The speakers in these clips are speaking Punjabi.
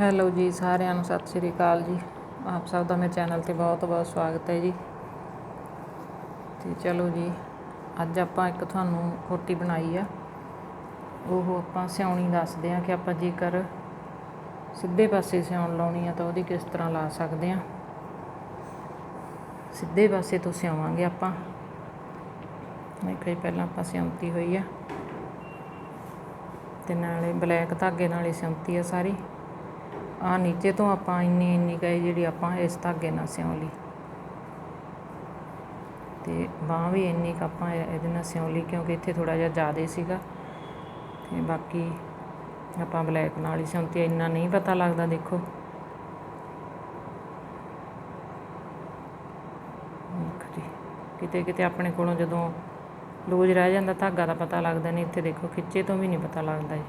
ਹੈਲੋ ਜੀ, ਸਾਰਿਆਂ ਨੂੰ ਸਤਿ ਸ਼੍ਰੀ ਅਕਾਲ ਜੀ। ਆਪ ਸਭ ਦਾ ਮੇਰੇ ਚੈਨਲ ਤੇ ਬਹੁਤ ਬਹੁਤ ਸਵਾਗਤ ਹੈ ਜੀ। ਤੇ ਚਲੋ ਜੀ, ਅੱਜ ਆਪਾਂ ਇੱਕ ਤੁਹਾਨੂੰ ਰੋਟੀ ਬਣਾਈ ਆ। ਉਹ ਆਪਾਂ ਸਿਉਣੀ ਦੱਸਦੇ ਆ ਕਿ ਆਪਾਂ ਜੇਕਰ ਸਿੱਧੇ ਪਾਸੇ ਸਿਉਣ ਲਾਉਣੀ ਆ ਤਾਂ ਉਹਦੀ ਕਿਸ ਤਰ੍ਹਾਂ ਲਾ ਸਕਦੇ ਆ ਸਿੱਧੇ ਪਾਸੇ ਤੋਂ ਸਿਉਵਾਂਗੇ ਆਪਾਂ। ਦੇਖੋ ਜੀ ਪਹਿਲਾਂ ਆਪਾਂ ਸਿਉਂਤੀ ਹੋਈ ਆ। ਤੇ ਨਾਲੇ ਬਲੈਕ ਧਾਗੇ ਨਾਲੇ ਸਿਉਂਤੀ ਆ ਸਾਰੀ। ਆ ਨੀਚੇ ਤੋਂ ਆਪਾਂ ਇੰਨੀ ਇੰਨੀ ਗਈ ਜਿਹੜੀ ਆਪਾਂ ਇਸ ਧਾਗੇ ਨਾਲ ਸਿਉਂ ਲਈ। ਤੇ ਬਾਹ ਵੀ ਇੰਨੀ ਕੁ ਆਪਾਂ ਇਹਦੇ ਨਾਲ ਸਿਉਂ ਲਈ ਕਿਉਂਕਿ ਇੱਥੇ ਥੋੜਾ ਜਿਹਾ ਜ਼ਿਆਦਾ ਸੀਗਾ। ਤੇ ਬਾਕੀ ਆਪਾਂ ਬਲੈਕ ਨਾਲ ਹੀ ਸਿਉਂਤੀ ਇੰਨਾ ਨਹੀਂ ਪਤਾ ਲੱਗਦਾ, ਦੇਖੋ। ਜੀ, ਕਿਤੇ ਕਿਤੇ ਆਪਣੇ ਕੋਲੋਂ ਜਦੋਂ ਲੂਜ ਰਹਿ ਜਾਂਦਾ, ਧਾਗਾ ਦਾ ਪਤਾ ਲੱਗਦਾ ਨਹੀਂ, ਇੱਥੇ ਦੇਖੋ, ਖਿੱਚੇ ਤੋਂ ਵੀ ਨਹੀਂ ਪਤਾ ਲੱਗਦਾ ਜੀ।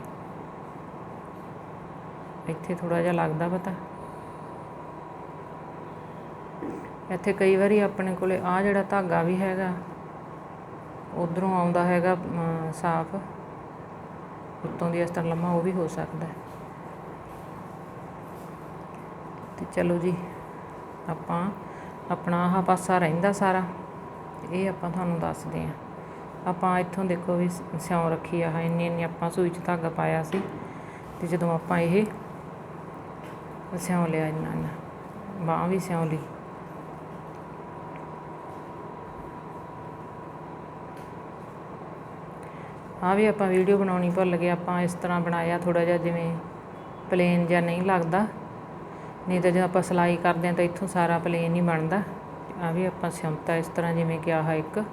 ਇੱਥੇ ਥੋੜਾ ਜਿਹਾ ਲੱਗਦਾ ਪਤਾ। ਇੱਥੇ ਕਈ ਵਾਰੀ ਆਪਣੇ ਕੋਲੇ ਆ ਜਿਹੜਾ ਧਾਗਾ ਵੀ ਹੈਗਾ, ਉਧਰੋਂ ਆਉਂਦਾ ਹੈਗਾ ਸਾਫ਼। ਉੱਤੋਂ ਦੀ ਇਸ ਤਰ੍ਹਾਂ ਲੰਮਾ ਉਹ ਵੀ ਹੋ ਸਕਦਾ ਤੇ ਚਲੋ ਜੀ, ਆਪਾਂ ਆਪਣਾ ਆਹ ਪਾਸਾ ਰਹਿੰਦਾ ਸਾਰਾ। ਇਹ ਆਪਾਂ ਤੁਹਾਨੂੰ ਦੱਸਦੇ ਆਂ ਆਪਾਂ ਇੱਥੋਂ ਦੇਖੋ ਵੀ ਸ- ਸਿਉਂ ਰੱਖੀ ਆ ਇੰਨੀ ਇੰਨੀ ਆਪਾਂ ਸੂਈ 'ਚ ਧਾਗਾ ਪਾਇਆ ਸੀ। ਤੇ ਜਦੋਂ ਆਪਾਂ ਇਹ ਸਿਉਂ ਲਿਆ ਇੰਨਾ ਇੰਨਾ। ਬਾਂਹ ਵੀ ਸਿਉਂ ਲਈ। ਆ ਵੀ ਆਪਾਂ ਵੀਡੀਓ ਬਣਾਉਣੀ ਭੁੱਲ ਗਏ, ਆਪਾਂ ਇਸ ਤਰ੍ਹਾਂ ਬਣਾਇਆ ਥੋੜਾ ਜਿਹਾ ਜਿਵੇਂ ਪਲੇਨ ਜਿਹਾ ਨਹੀਂ ਲੱਗਦਾ। ਨਹੀਂ ਤਾਂ ਜਦੋਂ ਆਪਾਂ ਸਿਲਾਈ ਕਰਦੇ ਹਾਂ ਤਾਂ ਇੱਥੋਂ ਸਾਰਾ ਪਲੇਨ ਹੀ ਬਣਦਾ। ਆ ਵੀ ਆਪਾਂ ਸਿਉਂਤਾ ਇਸ ਤਰ੍ਹਾਂ ਜਿਵੇਂ ਕਿ ਆਹ ਇੱਕ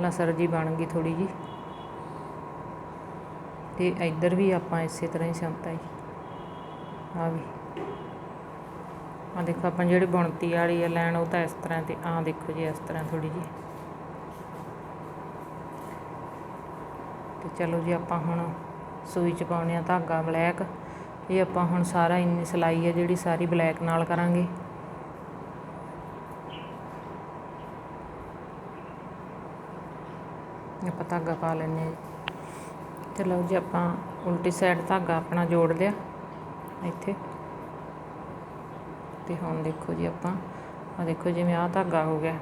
ਲਸਰ ਜੀ ਬਣ ਗਈ ਥੋੜੀ ਜੀ ਤੇ ਇੱਧਰ ਵੀ ਆਪਾਂ ਇਸੇ ਤਰ੍ਹਾਂ ਹੀ ਸਿਉਂਤਾ ਜੀ। ਆ ਵੀ। ਆ ਦੇਖੋ ਆਪਾਂ ਜਿਹੜੀ ਬੁਣਤੀ ਵਾਲੀ ਆ ਲੈਣ ਉਹ ਤਾਂ ਇਸ ਤਰ੍ਹਾਂ ਤੇ ਆ ਦੇਖੋ ਜੀ, ਇਸ ਤਰ੍ਹਾਂ ਥੋੜੀ ਜੀ ਤੇ ਚਲੋ ਜੀ ਆਪਾਂ ਹੁਣ ਸੂਈ ਚ ਪਾਉਣੇ ਆ ਧਾਗਾ ਬਲੈਕ। ਇਹ ਆਪਾਂ ਹੁਣ ਸਾਰਾ ਇੰਨੀ ਸਿਲਾਈ ਹੈ ਜਿਹੜੀ ਸਾਰੀ ਬਲੈਕ ਨਾਲ ਕਰਾਂਗੇ। ਆਪਾਂ ਧਾਗਾ ਪਾ ਲੈਨੇ ਆ ਚਲੋ ਜੀ ਆਪਾਂ ਉਲਟੀ ਸਾਈਡ ਧਾਗਾ ਆਪਣਾ ਜੋੜ ਲਿਆ ਇੱਥੇ। ਤੇ ਹੁਣ ਦੇਖੋ ਜੀ ਆਪਾਂ। ਆ ਦੇਖੋ ਜਿਵੇਂ ਆ ਧਾਗਾ ਹੋ ਗਿਆ।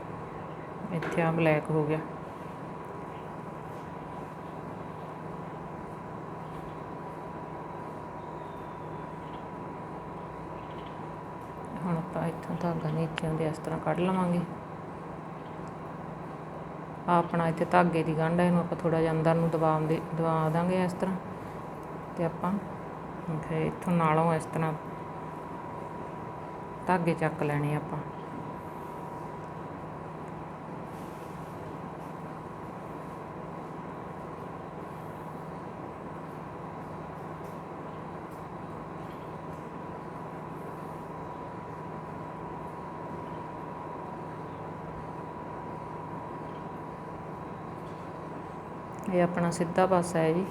ਇੱਥੇ ਆ ਬਲੈਕ ਹੋ ਗਿਆ। ਹੁਣ ਆਪਾਂ ਇੱਥੋਂ ਧਾਗਾ ਨੀਚੇ ਆਉਂਦੇ ਇਸ ਤਰ੍ਹਾਂ ਕੱਢ ਲਵਾਂਗੇ। ਆ ਆਪਣਾ ਇੱਥੇ ਧਾਗੇ ਦੀ ਗੰਢ ਹੈ ਇਹਨੂੰ ਆਪਾਂ ਥੋੜਾ ਜਿਹਾ ਅੰਦਰ ਨੂੰ ਦਬਾਉਂਦੇ ਦਬਾ ਦਾਂਗੇ ਇਸ ਤਰ੍ਹਾਂ। ਤੇ ਆਪਾਂ ਫਿਰ ਇੱਥੋਂ ਨਾਲੋਂ ਇਸ ਤਰ੍ਹਾਂ ਧਾਗੇ ਚੱਕ ਲੈਣੇ ਆਪਾਂ। ਇਹ ਆਪਣਾ ਸਿੱਧਾ ਪਾਸਾ ਹੈ ਜੀ।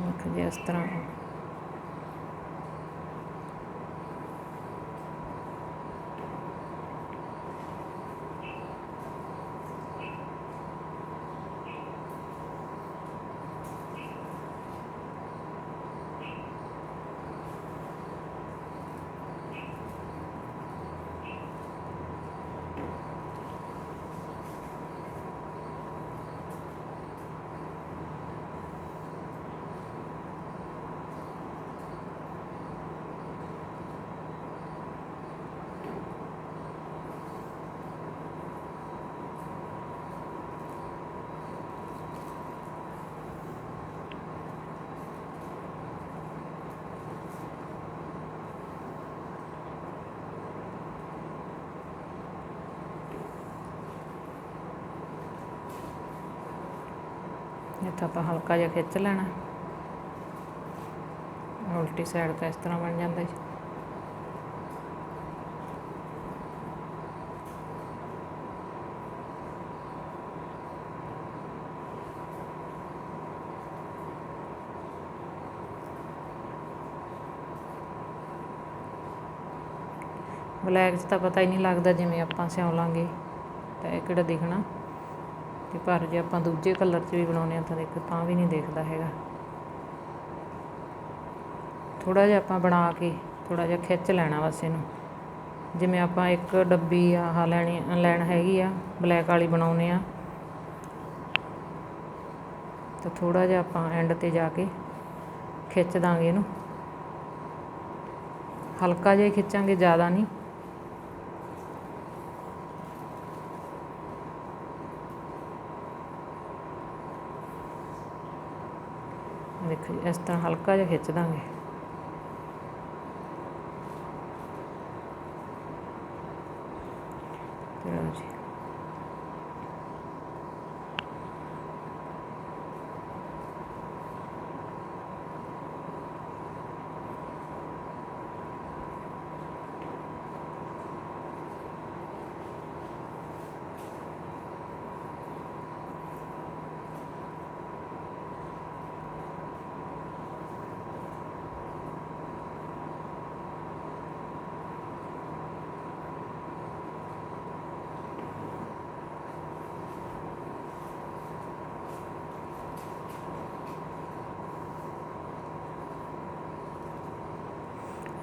ਦੇਖੋ ਜੀ ਇਸ ਇੱਥੇ ਆਪਾਂ ਹਲਕਾ ਜਿਹਾ ਖਿੱਚ ਲੈਣਾ। ਉਲਟੀ ਸਾਈਡ ਤਾਂ ਇਸ ਤਰ੍ਹਾਂ ਬਣ ਜਾਂਦਾ ਜੀ। ਬਲੈਕ 'ਚ ਤਾਂ ਪਤਾ ਹੀ ਨਹੀਂ ਲੱਗਦਾ ਜਿਵੇਂ ਆਪਾਂ ਸਿਉਂ ਲਾਂਗੇ। ਤਾਂ ਇਹ ਕਿਹੜਾ ਦਿਖਣਾ? ਤੇ ਪਰ ਜੇ ਆਪਾਂ ਦੂਜੇ ਕਲਰ 'ਚ ਵੀ ਬਣਾਉਨੇ ਆ ਤਾਂ ਦੇਖ, ਤਾਂ ਵੀ ਨਹੀਂ ਦੇਖਦਾ ਹੈਗਾ। ਥੋੜਾ ਜਿਹਾ ਆਪਾਂ ਬਣਾ ਕੇ ਥੋੜਾ ਜਿਹਾ ਖਿੱਚ ਲੈਣਾ ਬਸ ਇਹਨੂੰ। ਜਿਵੇਂ ਆਪਾਂ ਇੱਕ ਡੱਬੀ ਆਹ ਲੈਣੀ, ਲੈਣ ਹੈਗੀ ਆ ਬਲੈਕ ਵਾਲੀ ਬਣਾਉਨੇ ਆ ਤਾਂ ਥੋੜਾ ਜਿਹਾ ਆਪਾਂ ਐਂਡ ਤੇ ਜਾ ਕੇ ਖਿੱਚ ਦਾਂਗੇ ਇਹਨੂੰ। ਹਲਕਾ ਜਿਹਾ ਖਿੱਚਾਂਗੇ, ਜ਼ਿਆਦਾ ਨਹੀਂ। ਦੇਖੋ ਜੀ ਇਸ ਤਰ੍ਹਾਂ ਹਲਕਾ ਜਿਹਾ ਖਿੱਚ ਦਾਂਗੇ। ਚਲੋ ਜੀ।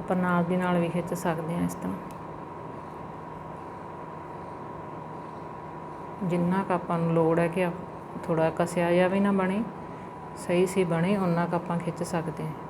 ਆਪਾਂ ਨਾਲ ਦੀ ਨਾਲ ਵੀ ਖਿੱਚ ਸਕਦੇ ਹਾਂ ਇਸ ਤਰ੍ਹਾਂ। ਜਿੰਨਾ ਕੁ ਆਪਾਂ ਨੂੰ ਲੋੜ ਹੈ ਕਿ ਥੋੜਾ ਕਸਿਆ ਜਿਹਾ ਵੀ ਨਾ ਬਣੇ, ਸਹੀ ਸੀ ਬਣੇ ਉਹਨਾਂ ਕੁ ਆਪਾਂ ਖਿੱਚ ਸਕਦੇ ਹਾਂ।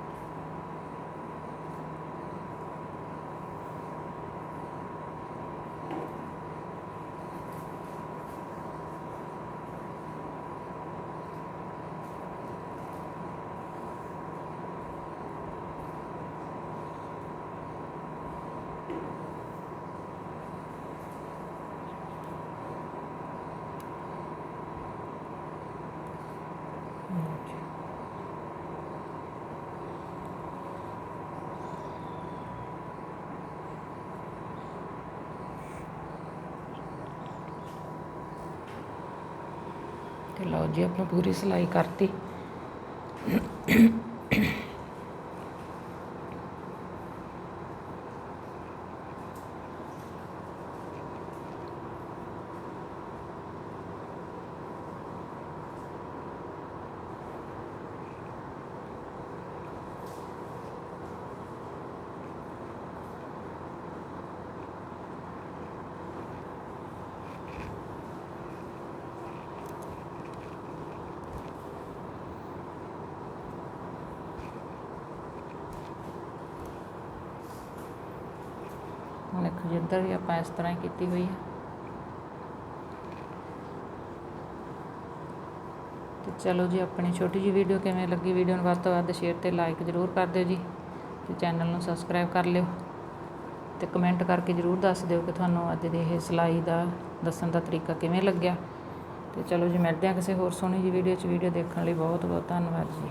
ਤੇ ਲਓ ਜੀ ਆਪਾਂ ਪੂਰੀ ਸਿਲਾਈ ਕਰਤੀ। ਦੇਖੋ ਜਿੱਧਰ ਵੀ ਆਪਾਂ ਇਸ ਤਰ੍ਹਾਂ ਹੀ ਕੀਤੀ ਹੋਈ ਹੈ। ਤੇ ਚਲੋ ਜੀ, ਆਪਣੀ ਛੋਟੀ ਜੀ ਵੀਡੀਓ ਕਿਵੇਂ ਲੱਗੀ ਵੀਡੀਓ ਨੂੰ ਵੱਧ ਤੋਂ ਵੱਧ ਸ਼ੇਅਰ ਤੇ ਲਾਈਕ ਜ਼ਰੂਰ ਕਰ ਦਿਓ ਜੀ ਤੇ ਚੈਨਲ ਨੂੰ ਸਬਸਕ੍ਰਾਈਬ ਕਰ ਲਿਓ ਤੇ ਕਮੈਂਟ ਕਰਕੇ ਜ਼ਰੂਰ ਦੱਸ ਦਿਓ ਕਿ ਤੁਹਾਨੂੰ ਅੱਜ ਦੇ ਇਹ ਸਿਲਾਈ ਦਾ ਦੱਸਣ ਦਾ ਤਰੀਕਾ ਕਿਵੇਂ ਲੱਗਿਆ। ਤੇ ਚਲੋ ਜੀ, ਮਿਲਦੇ ਹਾਂ ਕਿਸੇ ਹੋਰ ਸੋਹਣੀ ਜੀ ਵੀਡੀਓ 'ਚ। ਵੀਡੀਓ ਦੇਖਣ ਲਈ ਬਹੁਤ ਬਹੁਤ ਧੰਨਵਾਦ ਜੀ।